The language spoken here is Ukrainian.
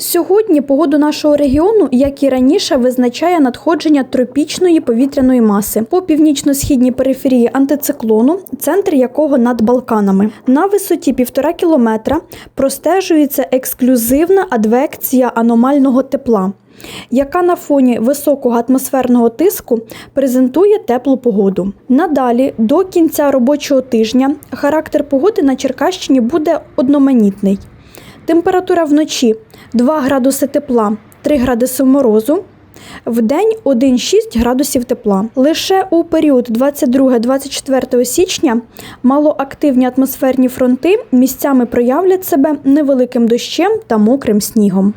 Сьогодні погоду нашого регіону, як і раніше, визначає надходження тропічної повітряної маси по північно-східній периферії антициклону, центр якого над Балканами. На висоті півтора кілометра простежується ексклюзивна адвекція аномального тепла. Яка на фоні високого атмосферного тиску презентує теплу погоду. Надалі, до кінця робочого тижня, характер погоди на Черкащині буде одноманітний. Температура вночі 2 градуси тепла, 3 градуси морозу. В день 1,6 градусів тепла. Лише у період 22-24 січня малоактивні атмосферні фронти місцями проявлять себе невеликим дощем та мокрим снігом.